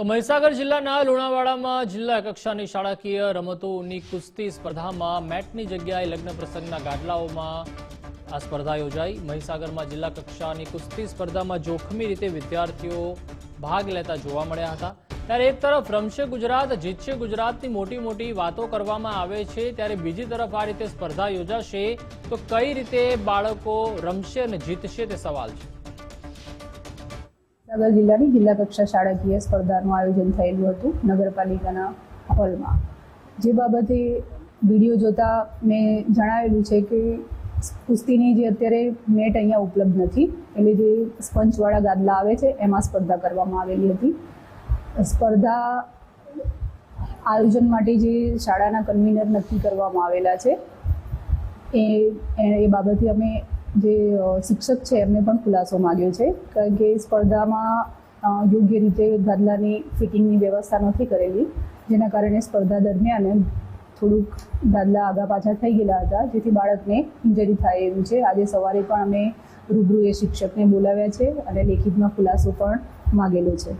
તો મહીસાગર જિલ્લાના લુણાવાડામાં જિલ્લા કક્ષાની શાળાકીય રમતોની કુસ્તી સ્પર્ધામાં મેટની જગ્યાએ લગ્ન પ્રસંગના ગાડલાઓમાં આ સ્પર્ધા યોજાઈ. મહીસાગરમાં જિલ્લા કક્ષાની કુસ્તી સ્પર્ધામાં જોખમી રીતે વિદ્યાર્થીઓ ભાગ લેતા જોવા મળ્યા હતા. ત્યારે એક તરફ રમશે ગુજરાત, જીતશે ગુજરાતની મોટી મોટી વાતો કરવામાં આવે છે. ત્યારે બીજી તરફ આ રીતે સ્પર્ધા યોજાશે તો કઈ રીતે બાળકો રમશે અને જીતશે તે સવાલ છે. મહીસાગર જિલ્લાની જિલ્લા કક્ષા શાળાકીય સ્પર્ધાનું આયોજન થયેલું હતું નગરપાલિકાના હોલમાં. જે બાબતે વીડિયો જોતા મેં જણાવેલું છે કે કુસ્તીની જે અત્યારે નેટ અહીંયા ઉપલબ્ધ નથી, એટલે જે સ્પંચવાળા ગાદલા આવે છે, એમાં સ્પર્ધા કરવામાં આવેલી હતી. સ્પર્ધા આયોજન માટે જે શાળાના કન્વીનર નક્કી કરવામાં આવેલા છે, એ એ બાબતે અમે જે શિક્ષક છે, એમને પણ ખુલાસો માગ્યો છે, કારણ કે સ્પર્ધામાં યોગ્ય રીતે ગાદલાની ફિટિંગની વ્યવસ્થા નથી કરેલી, જેના કારણે સ્પર્ધા દરમિયાન થોડુંક ગાદલા આગા પાછા થઈ ગયેલા હતા, જેથી બાળકને ઇન્જરી થાય એવું છે. આજે સવારે પણ અમે રૂબરૂ એ શિક્ષકને બોલાવ્યા છે અને લેખિતમાં ખુલાસો પણ માગેલો છે.